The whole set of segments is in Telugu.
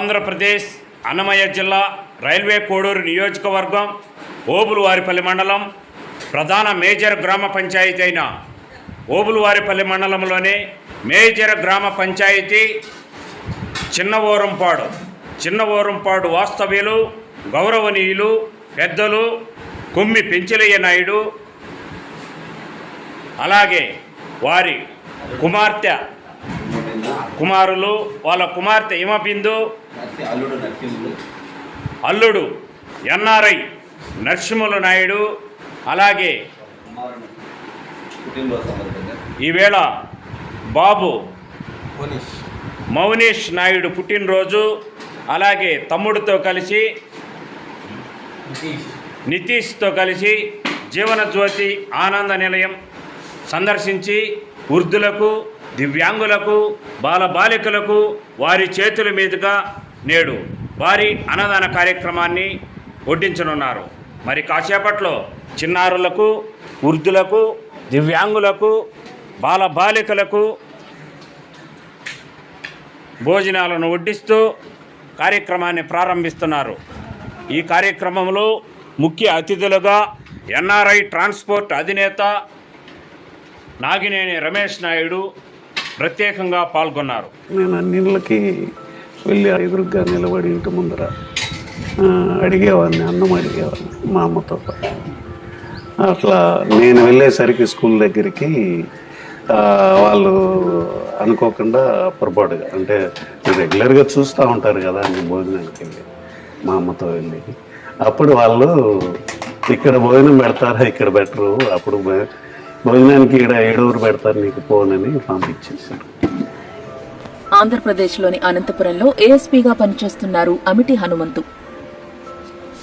ఆంధ్రప్రదేశ్ అన్నమయ్య జిల్లా రైల్వే కోడూరు నియోజకవర్గం ఓబులువారిపల్లి మండలం ప్రధాన మేజర్ గ్రామ పంచాయతీ అయిన ఓబులువారిపల్లి మండలంలోని మేజర్ గ్రామ పంచాయతీ చిన్న ఓరంపాడు చిన్న ఓరంపాడు వాస్తవ్యులు గౌరవనీయులు పెద్దలు కొమ్మి పెంచలయ్య నాయుడు అలాగే వారి కుమార్తె కుమారులు వాళ్ళ కుమార్తె హిమబిందు అల్లుడు ఎన్ఆర్ఐ నరసింహులు నాయుడు అలాగే ఈవేళ బాబు మనీష్ నాయుడు పుట్టినరోజు అలాగే తమ్ముడితో కలిసి నితీష్. నితీష్తో కలిసి జీవనజ్యోతి ఆనంద నిలయం సందర్శించి వృద్ధులకు దివ్యాంగులకు బాలబాలికలకు వారి చేతుల మీదుగా నేడు వారి అన్నదాన కార్యక్రమాన్ని వడ్డించనున్నారు. మరి కాసేపట్లో చిన్నారులకు వృద్ధులకు దివ్యాంగులకు బాలబాలికలకు భోజనాలను వడ్డిస్తూ కార్యక్రమాన్ని ప్రారంభిస్తున్నారు. ఈ కార్యక్రమంలో ముఖ్య అతిథులుగా ఎన్ఆర్ఐ ట్రాన్స్పోర్ట్ అధినేత నాగినేని రమేష్ నాయుడు ప్రత్యేకంగా పాల్గొన్నారు. నేను అన్నిళ్ళకి వెళ్ళి ఎదురుగా నిలబడి ఇంటి ముందర అడిగేవాడిని అన్నం అడిగేవాడిని మా అమ్మతో అట్లా నేను వెళ్ళేసరికి స్కూల్ దగ్గరికి వాళ్ళు అనుకోకుండా పొరపాటుగా అంటే రెగ్యులర్గా చూస్తూ ఉంటారు కదా నేను భోజనానికి వెళ్ళి మా అమ్మతో వెళ్ళి. అప్పుడు వాళ్ళు ఇక్కడ భోజనం పెడతారా? ఇక్కడ బెటరు అప్పుడు భోజనానికి ఇక్కడ ఏడుగురు పెడతారు నీకు పోనని పంపించేశారు. ఆంధ్రప్రదేశ్లోని అనంతపురంలో ఏఎస్పీగా పనిచేస్తున్నారు అమిటి హనుమంతు.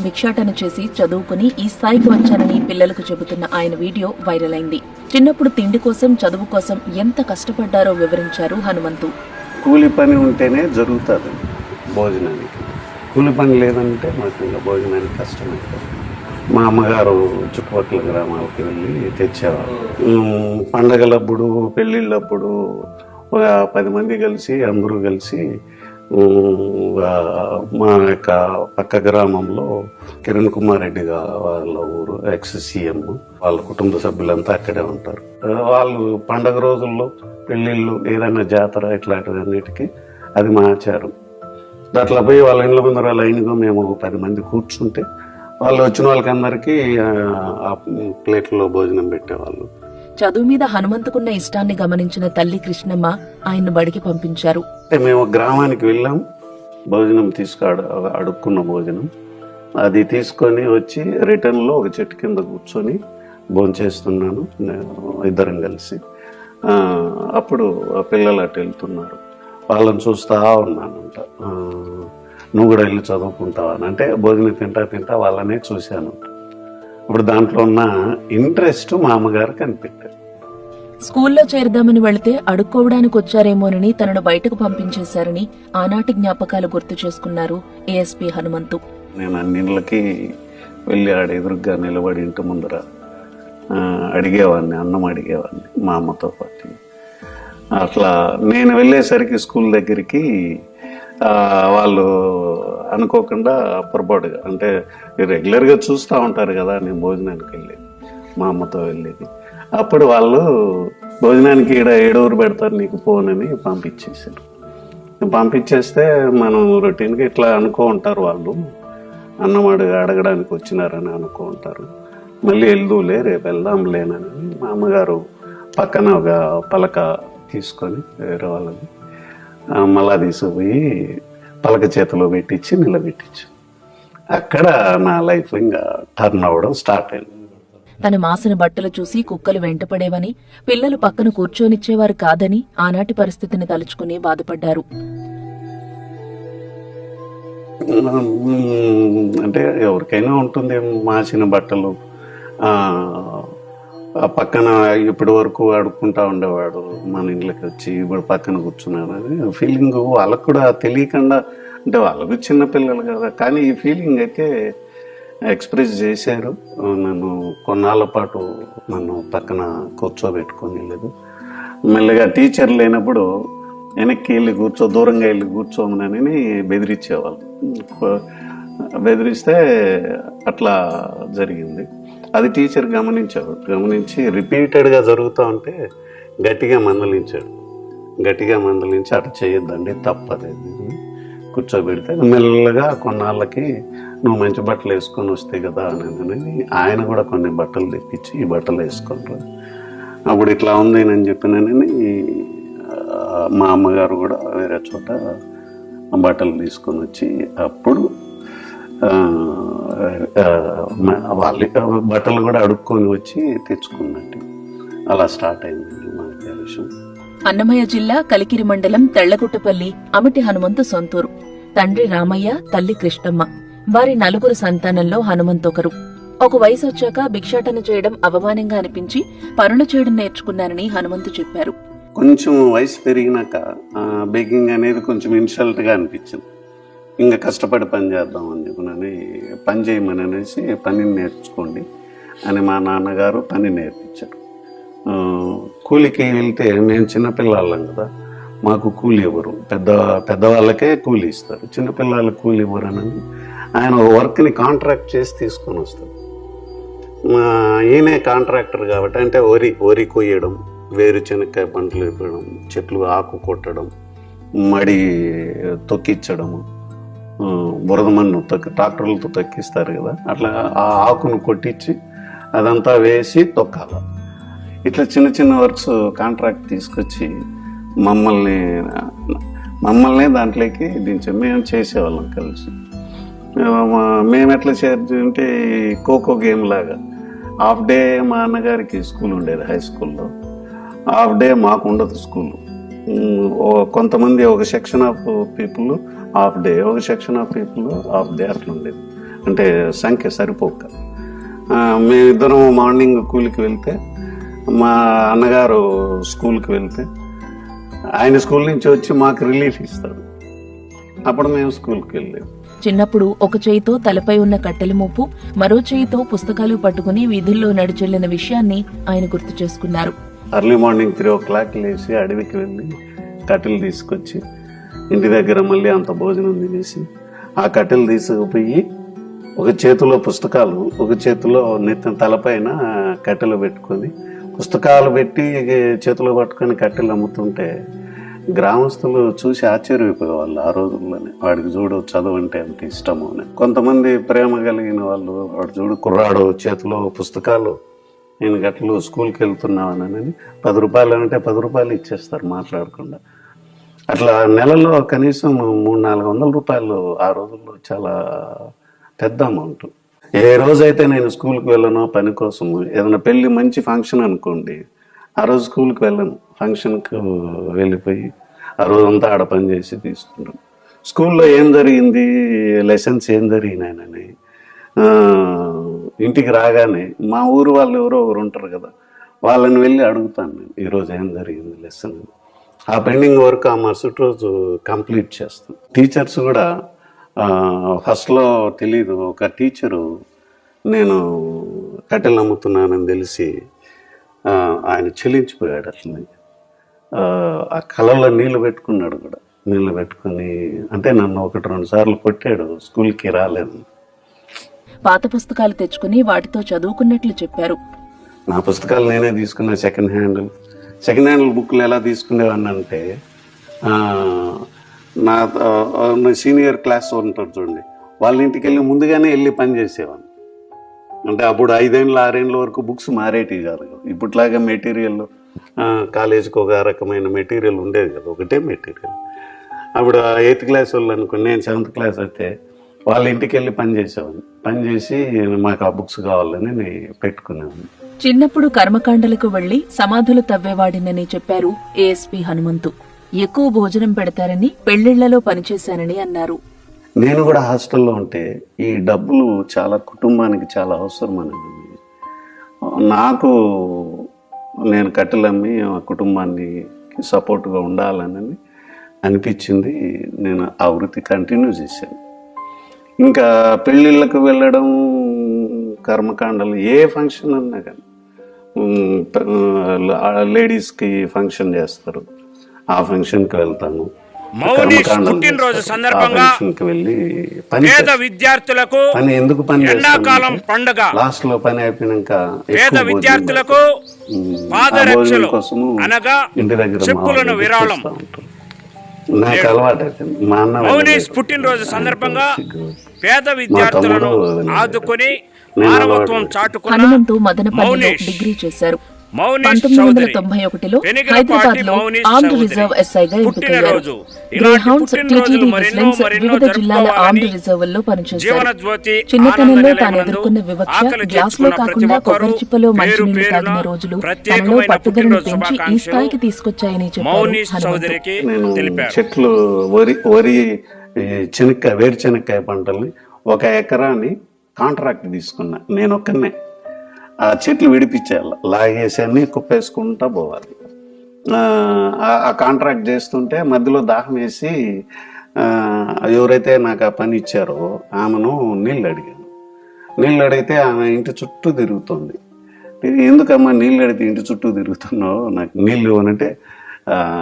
భిక్షాటన చేసి చదువుకుని ఈ స్థాయికి వచ్చానని పిల్లలకు చెబుతున్న ఆయన వీడియో వైరల్ అయింది చిన్నప్పుడు తిండి కోసం చదువు కోసం ఎంత కష్టపడ్డారో వివరించారు హనుమంతు. కూలి పని ఉంటేనే జరుగుతుంది భోజనానికి. కూలి పని లేదంటే మాకు భోజనానికి కష్టమవుతుంది మా అమ్మగారు చుట్టుపక్కల గ్రామాలకి వెళ్ళి తెచ్చేవారు. పండగలప్పుడు పెళ్ళిళ్ళప్పుడు ఒక పది మంది కలిసి అందరూ కలిసి మా యొక్క పక్క గ్రామంలో కిరణ్ కుమార్ రెడ్డి వాళ్ళ ఊరు ఎక్స్ సీఎం వాళ్ళ కుటుంబ సభ్యులంతా అక్కడే ఉంటారు. వాళ్ళు పండగ రోజుల్లో పెళ్ళిళ్ళు ఏదైనా జాతర ఇట్లాంటివన్నిటికీ అది మా ఆచారం అట్లా పోయి వాళ్ళ ఇండ్ల ముందర లైన్గా మేము ఒక పది మంది కూర్చుంటే వాళ్ళు వచ్చిన వాళ్ళకి అందరికీ ఆ, ప్లేట్లో భోజనం పెట్టేవాళ్ళు. చదువు మీద హనుమంతుకున్న ఇష్టాన్ని గమనించిన తల్లి కృష్ణమ్మ ఆయన్ను బడికి పంపించారు. అంటే మేము ఒక గ్రామానికి వెళ్ళాం. భోజనం తీసుకు అడు- అడుక్కున్న భోజనం. అది తీసుకొని వచ్చి రిటర్న్లో ఒక చెట్టు కింద కూర్చొని భోంచేస్తున్నాను నేను ఇద్దరం కలిసి. అప్పుడు ఆ పిల్లలు అటు వెళ్తున్నారు. వాళ్ళని చూస్తా ఉన్నానంట. నువ్వు కూడా వెళ్ళి చదువుకుంటావా అని. అంటే భోజనం తింటా తింటా వాళ్ళనే చూశాను. ఇప్పుడు దాంట్లో ఉన్న ఇంట్రెస్ట్ మా అమ్మగారికి అనిపెట్టారు స్కూల్లో చేరదామని వెళితే అడుక్కోవడానికి వచ్చారేమోనని తనను బయటకు పంపించేశారని ఆనాటి జ్ఞాపకాలు గుర్తు చేసుకున్నారు ఏఎస్పీ హనుమంతు. నేను అన్నిళ్ళకి వెళ్ళి ఆడ ఎదురుగ్గా నిలబడి ఇంటి ముందర అడిగేవాడిని అన్నం అడిగేవాడిని మా అమ్మతో పాటు. అట్లా నేను వెళ్ళేసరికి స్కూల్ దగ్గరికి వాళ్ళు అనుకోకుండా పొరపాటుగా అంటే రెగ్యులర్గా చూస్తూ ఉంటారు కదా నేను భోజనానికి వెళ్ళేది మా అమ్మతో వెళ్ళేది. అప్పుడు వాళ్ళు భోజనానికి ఈడ ఏడూరు పెడతారు నీకు పోనని పంపించేశారు. పంపించేస్తే మనం రొటీన్గా ఇట్లా అనుకో ఉంటారు వాళ్ళు. అన్నమాడు అడగడానికి వచ్చినారని అనుకో ఉంటారు. మళ్ళీ వెళ్దూలే రేపు వెళ్దాంలేనని మా అమ్మగారు పక్కన ఒక పలక తీసుకొని వేరే వాళ్ళని మళ్ళా తీసుకుపోయి పలక చేతిలో పెట్టించి నిలబెట్టించు అక్కడ నా లైఫ్ ఇంకా టర్న్ అవ్వడం స్టార్ట్ అయింది తన మాసిన బట్టలు చూసి కుక్కలు వెంటపడేవని పిల్లలు పక్కన కూర్చోనిచ్చేవారు కాదని ఆనాటి పరిస్థితిని తలుచుకుని బాధపడ్డారు. అంటే ఎవరికైనా ఉంటుంది మాసిన బట్టలు పక్కన ఇప్పటి వరకు ఆడుకుంటా ఉండేవాడు. మన ఇంట్లోకి వచ్చి ఇప్పుడు పక్కన కూర్చున్నాడు. అని ఫీలింగ్ వాళ్ళకు కూడా తెలియకుండా అంటే వాళ్ళకు చిన్నపిల్లలు కదా కానీ ఈ ఫీలింగ్ అయితే ఎక్స్ప్రెస్ చేశారు. నన్ను కొన్నాళ్ళ పాటు నన్ను పక్కన కూర్చోబెట్టుకొని లేదు. మెల్లగా టీచర్ లేనప్పుడు వెనక్కి వెళ్ళి కూర్చో దూరంగా వెళ్ళి కూర్చోమనని బెదిరించేవాళ్ళు. బెదిరిస్తే అట్లా జరిగింది. అది టీచర్ గమనించాడు గమనించి రిపీటెడ్గా జరుగుతూ ఉంటే గట్టిగా మందలించాడు. గట్టిగా మందలించి అట్లా చేయొద్దండి తప్పదు కూర్చోబెడితే మెల్లగా కొన్నాళ్ళకి నువ్వు మంచి బట్టలు వేసుకొని వస్తే కదా అని ఆయన కూడా కొన్ని బట్టలు తెప్పించి ఈ బట్టలు వేసుకుంటారు. అప్పుడు ఇట్లా ఉంది నేను చెప్పినని మా అమ్మగారు కూడా వేరే చోట బట్టలు తీసుకొని వచ్చి అప్పుడు వాళ్ళ బట్టలు కూడా అడుక్కొని వచ్చి తెచ్చుకున్నట్టు. అలా స్టార్ట్ అయిందండి మా విషయం అన్నమయ్య జిల్లా కలికిరి మండలం తెళ్ళగుట్టపల్లి అమిటి హనుమంతు సొంతూరు. తండ్రి రామయ్య తల్లి కృష్ణమ్మ. వారి నలుగురు సంతానంలో హనుమంత్ ఒకరు ఒక వయసు వచ్చాక భిక్షాటన చేయడం అవమానంగా అనిపించి పనులు చేయడం నేర్చుకున్నానని హనుమంతు చెప్పారు. కొంచెం వయసు పెరిగినాక బేకింగ్ అనేది కొంచెం ఇన్సల్ట్గా అనిపించింది. ఇంకా కష్టపడి పని చేద్దాం అని పని చేయమని అనేసి పనిని నేర్చుకోండి అని మా నాన్నగారు పని నేర్పించారు. కూలికి వెళ్తే నేను చిన్నపిల్లలం కదా మాకు కూలి ఇవ్వరు పెద్ద పెద్దవాళ్ళకే కూలి ఇస్తారు. చిన్నపిల్లలకు కూలి ఇవ్వరు అని ఆయన వర్క్ని కాంట్రాక్ట్ చేసి తీసుకొని వస్తారు. ఈయనే కాంట్రాక్టర్ కాబట్టి అంటే వరి వరి కొయ్యడం వేరుశనక్కాయ పంటలు ఇవ్వడం చెట్లు ఆకు కొట్టడం మడి తొక్కిచ్చడము బురద మన్ను తొక్కి ట్రాక్టర్లతో తొక్కిస్తారు కదా. అట్లా ఆ ఆకును కొట్టించి అదంతా వేసి తొక్కాల. ఇట్లా చిన్న చిన్న వర్క్స్ కాంట్రాక్ట్ తీసుకొచ్చి మమ్మల్ని మమ్మల్ని దాంట్లోకి దించే మేము చేసేవాళ్ళం కలిసి. మేము ఎట్లా చేస్తుంటే ఖోఖో గేమ్ లాగా. హాఫ్ డే మా అన్నగారికి స్కూల్ ఉండేది హై స్కూల్లో. హాఫ్ డే మాకు ఉండదు స్కూల్. కొంతమంది ఒక section of people half day ఒక section of people half day అట్లా ఉండేది. అంటే సంఖ్య సరిపోక. మేమిద్దరం మార్నింగ్ కూలికి వెళ్తే మా అన్నగారు స్కూల్కి వెళ్తే ఆయన స్కూల్ నుంచి వచ్చి మాకు రిలీఫ్ ఇస్తాడు అప్పుడు మేము స్కూల్కి వెళ్ళాము చిన్నప్పుడు ఒక చేయితో తలపై ఉన్న కట్టెల మోపు మరో చేయితో పుస్తకాలు పట్టుకుని వీధుల్లో నడిచెళ్ళిన విషయాన్ని ఆయన గుర్తు చేసుకున్నారు. Early morning three o'clock లేచి అడవికి వెళ్ళి కట్టెలు తీసుకొచ్చి ఇంటి దగ్గర మళ్ళీ అంత భోజనం తినేసి ఆ కట్టెలు తీసుకుపోయి ఒక చేతిలో పుస్తకాలు ఒక చేతిలో నెత్తిన తలపైన కట్టెలు పెట్టుకొని పుస్తకాలు పెట్టి చేతిలో పట్టుకొని కట్టెలు అమ్ముతుంటే గ్రామస్తులు చూసి ఆశ్చర్యపోయేవాళ్ళు ఆ రోజుల్లోనే. వాడికి చూడు చదువు అంటే ఎంత ఇష్టము అని. కొంతమంది ప్రేమ కలిగిన వాళ్ళు వాడు చూడు కుర్రాడు చేతిలో పుస్తకాలు నేను గట్లు స్కూల్కి వెళ్తున్నానని పది రూపాయలు అంటే పది రూపాయలు ఇచ్చేస్తారు మాట్లాడకుండా. అట్లా నెలలో కనీసం మూడు నాలుగు వందల రూపాయలు ఆ రోజుల్లో చాలా పెద్ద అమౌంట్. ఏ రోజైతే నేను స్కూల్కి వెళ్ళను పని కోసం ఏదైనా పెళ్ళి మంచి ఫంక్షన్ అనుకోండి ఆ రోజు స్కూల్కి వెళ్ళను. ఫంక్షన్కు వెళ్ళిపోయి ఆ రోజంతా ఆడ పని చేసి తీసుకుంటాను స్కూల్లో ఏం జరిగింది? లెసన్స్ ఏం జరిగినాయనని. ఇంటికి రాగానే మా ఊరు వాళ్ళు ఎవరో ఒకరు ఉంటారు కదా వాళ్ళని వెళ్ళి అడుగుతాను నేను ఈరోజు ఏం జరిగింది లెసన్ ఆ పెండింగ్ వర్క్ ఆ మరుసటి రోజు కంప్లీట్ చేస్తాను టీచర్స్ కూడా ఫస్ట్లో తెలీదు. ఒక టీచరు నేను కట్టెలు అమ్ముతున్నానని తెలిసి ఆయన చెల్లించిపోయాడు అట్లనే ఆ, కళ్ళల్లో నీళ్ళు పెట్టుకున్నాడు కూడా. నీళ్ళు పెట్టుకొని అంటే నన్ను ఒకటి రెండు సార్లు కొట్టాడు స్కూల్కి రాలేదు. పాత పుస్తకాలు తెచ్చుకుని వాటితో చదువుకున్నట్లు చెప్పారు. నా పుస్తకాలు నేనే తీసుకున్నా సెకండ్ హ్యాండ్. సెకండ్ హ్యాండ్ బుక్లు ఎలా తీసుకునేవాడిని అంటే నా సీనియర్ క్లాస్ ఉంటారు చూడండి వాళ్ళ ఇంటికి వెళ్ళి ముందుగానే వెళ్ళి పని చేసేవాడిని. అంటే అప్పుడు ఐదేళ్ళు ఆరేళ్ళ వరకు బుక్స్ మారేటివి కాదు ఇప్పట్లాగా మెటీరియల్ కాలేజీకి ఒక రకమైన మెటీరియల్ ఉండేది కదా ఒకటే మెటీరియల్. అప్పుడు ఎయిత్ క్లాస్ వాళ్ళు అనుకుని నేను సెవెంత్ క్లాస్ అయితే వాళ్ళ ఇంటికి వెళ్ళి పని చేసేవాడిని. పని చేసి మాకు ఆ బుక్స్ కావాలని నేను పెట్టుకునేవాడిని. చిన్నప్పుడు కర్మకాండలకు వెళ్ళి సమాధులు తవ్వేవాడినని చెప్పారు ఏఎస్పీ హనుమంతు. ఎక్కువ భోజనం పెడతారని పెళ్ళిళ్ళలో పనిచేశానని అన్నారు. నేను కూడా హాస్టల్లో ఉంటే ఈ డబ్బులు చాలా కుటుంబానికి చాలా అవసరం అనేది నాకు నేను కట్టెలమ్మి ఆ కుటుంబాన్ని సపోర్ట్గా ఉండాలని అనిపించింది. నేను ఆ వృత్తి కంటిన్యూ చేశాను. ఇంకా పెళ్ళిళ్ళకు వెళ్ళడం కర్మకాండలు ఏ ఫంక్షన్ అన్నా కానీ లేడీస్కి ఫంక్షన్ చేస్తారు ఆ ఫంక్షన్కి వెళ్తాను పుట్టినరోజు. సందర్భంగా పేద. విద్యార్థులకు పని ఎందుకు పని ఎండాకాలం పండుగ లాస్ట్లో పని అయిపోయినాక పేద విద్యార్థులకు పాదరక్షలు అనగా ఇంటి దగ్గర చెప్పులను విరాళం. నాకు అలవాటు మా అన్న. పుట్టినరోజు సందర్భంగా. పేద విద్యార్థులను ఆదుకొని మానవత్వం. చాటుకున్న హనుమంతు మదనపల్లిలో డిగ్రీ చేశారు. పంతొమ్మిది వందల తొంభై ఒకటిలో హైదరాబాద్లో ఆర్మ్డ్. రిజర్వ్ ఎస్ఐగా ఎంపికయ్యారు. గ్రేహౌండ్స్ టీటీడీ విజిలెన్స్ వివిధ జిల్లాల జరుపుకోవాలని ఆర్మ్డ్ రిజర్వుల్లో పనిచేశారు. జీవన జ్యోతి చిన్నతనంలో తాను ఎదుర్కొన్న వివక్ష గ్లాస్లో కాకుండా కొబ్బరి చిప్పలో మంచినీళ్ళు తాగిన రోజులు తనలో ప్రత్యేకమైన పట్టుదలను పెంచి ఈ స్థాయికి తీసుకొచ్చాయని చెప్పారు చెట్లు వరి వరి చెనక్కాయ వేరుచెనక్కాయ పంటల్ని ఒక ఎకరాన్ని కాంట్రాక్ట్ తీసుకున్నా నేను ఒక్కనే ఆ చెట్లు విడిపించాలి లాగేసి అన్ని కుప్పేసుకుంటా పోవాలి. ఆ, కాంట్రాక్ట్ చేస్తుంటే మధ్యలో దాహం వేసి ఎవరైతే నాకు ఆ పని ఇచ్చారో ఆమెను నీళ్ళు అడిగాను. నీళ్ళు అడిగితే ఆమె ఇంటి చుట్టూ తిరుగుతుంది. ఎందుకమ్మా నీళ్ళు అడిగితే ఇంటి చుట్టూ తిరుగుతున్నావు? నాకు నీళ్ళు ఇవ్వనంటే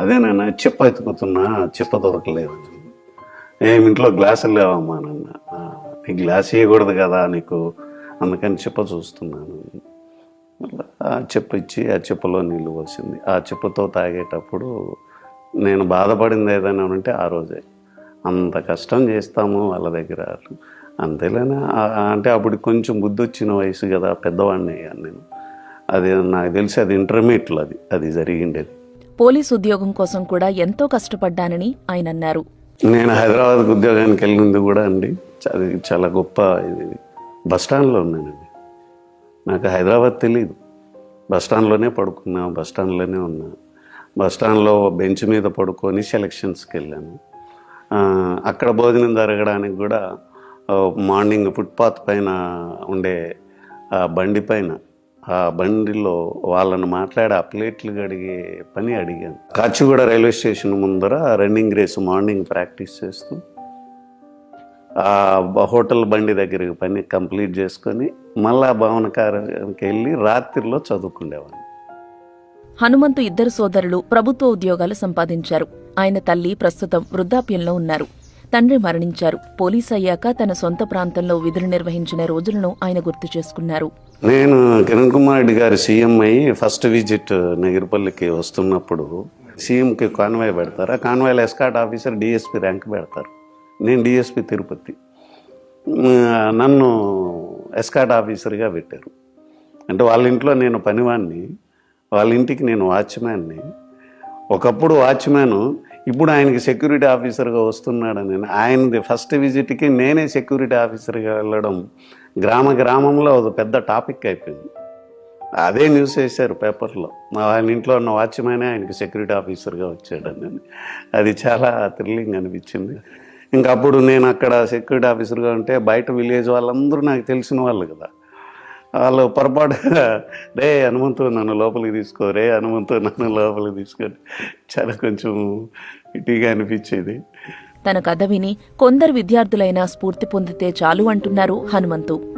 అదే నాన్న చెప్ప ఎత్తుకుతున్నా చెప్ప దొరకలేదు ఏమి ఇంట్లో గ్లాసులు లేవమ్మా నాన్న. గ్లాస్ ఇవ్వకూడదు కదా నీకు. అందుకని చెప్ప చూస్తున్నాను. ఆ చెప్ప ఇచ్చి ఆ చెప్పలో నీళ్ళు పోసింది. ఆ చెప్పతో తాగేటప్పుడు నేను బాధపడింది ఏదైనా ఉంటే ఆ రోజే. అంత కష్టం చేస్తాము వాళ్ళ దగ్గర. అంతేలేనా? అంటే అప్పుడు కొంచెం బుద్ధి వచ్చిన వయసు కదా పెద్దవాడిని అయ్యాను నేను. అది నాకు తెలిసి అది ఇంటర్మీడియట్లో అది. అది జరిగిండేది. పోలీస్ ఉద్యోగం కోసం కూడా ఎంతో కష్టపడ్డానని ఆయన అన్నారు. నేను హైదరాబాద్కి ఉద్యోగానికి వెళ్ళింది కూడా అండి. అది చాలా గొప్ప ఇది. బస్ స్టాండ్లో ఉన్నానండి. నాకు హైదరాబాద్ తెలియదు బస్ స్టాండ్లోనే పడుకున్నా బస్ స్టాండ్లోనే ఉన్నా. బస్ స్టాండ్లో బెంచ్ మీద పడుకొని సెలక్షన్స్కి వెళ్ళాను. అక్కడ భోజనం జరగడానికి కూడా మార్నింగ్ ఫుట్పాత్ పైన ఉండే ఆ బండి పైన ఆ బండిలో వాళ్ళని మాట్లాడి ఆ ప్లేట్లు కడిగే పని అడిగాను. కాచిగూడ రైల్వే స్టేషన్ ముందర రన్నింగ్ రేస్ మార్నింగ్ ప్రాక్టీస్ చేస్తూ హోటల్ బండి దగ్గరికి పని కంప్లీట్ చేసుకొని మళ్ళా భవన కార్యాలయానికి వెళ్ళి రాత్రిలో చదువుకునేవాడిని హనుమంతు ఇద్దరు సోదరులు ప్రభుత్వ ఉద్యోగాలు సంపాదించారు. ఆయన తల్లి ప్రస్తుతం వృద్ధాప్యంలో ఉన్నారు. తండ్రి మరణించారు. పోలీస్ అయ్యాక తన సొంత ప్రాంతంలో విధులు నిర్వహించిన రోజులను ఆయన గుర్తు చేసుకున్నారు. నేను కిరణ్ కుమార్ రెడ్డి గారు సీఎం అయ్యి ఫస్ట్ విజిట్ నగిరిపల్లికి వస్తున్నప్పుడు సీఎంకి కాన్వాయ్ పెడతారు? ఆ కాన్వాయ్లో ఎస్కాట్ ఆఫీసర్ డిఎస్పి ర్యాంక్ పెడతారు. నేను డిఎస్పి తిరుపతి. నన్ను ఎస్కాట్ ఆఫీసర్గా పెట్టారు. అంటే వాళ్ళ ఇంట్లో నేను పనివాణ్ణి వాళ్ళ ఇంటికి నేను వాచ్మ్యాన్ని ఒకప్పుడు వాచ్మ్యాన్ ఇప్పుడు ఆయనకి సెక్యూరిటీ ఆఫీసర్గా వస్తున్నాడని ఆయనది ఫస్ట్ విజిట్కి నేనే సెక్యూరిటీ ఆఫీసర్గా వెళ్ళడం గ్రామ గ్రామంలో ఒక పెద్ద టాపిక్ అయిపోయింది. అదే న్యూస్ వేశారు పేపర్లో. ఆయన ఇంట్లో ఉన్న వాచ్మ్యానే ఆయనకి సెక్యూరిటీ ఆఫీసర్గా వచ్చాడని. అది చాలా థ్రిల్లింగ్ అనిపించింది. ఇంకా అప్పుడు నేను అక్కడ సెక్యూరిటీ ఆఫీసర్గా ఉంటే బయట విలేజ్ వాళ్ళందరూ నాకు తెలిసిన వాళ్ళు కదా. వాళ్ళు పొరపాటుగా రే హనుమంతు నన్ను లోపలికి తీసుకో రే హనుమంతు నన్ను లోపలికి తీసుకొని చాలా కొంచెం ఇటీగా అనిపించేది. తన కథ విని కొందరు విద్యార్థులైనా స్ఫూర్తి పొందితే చాలు అంటున్నారు హనుమంతు.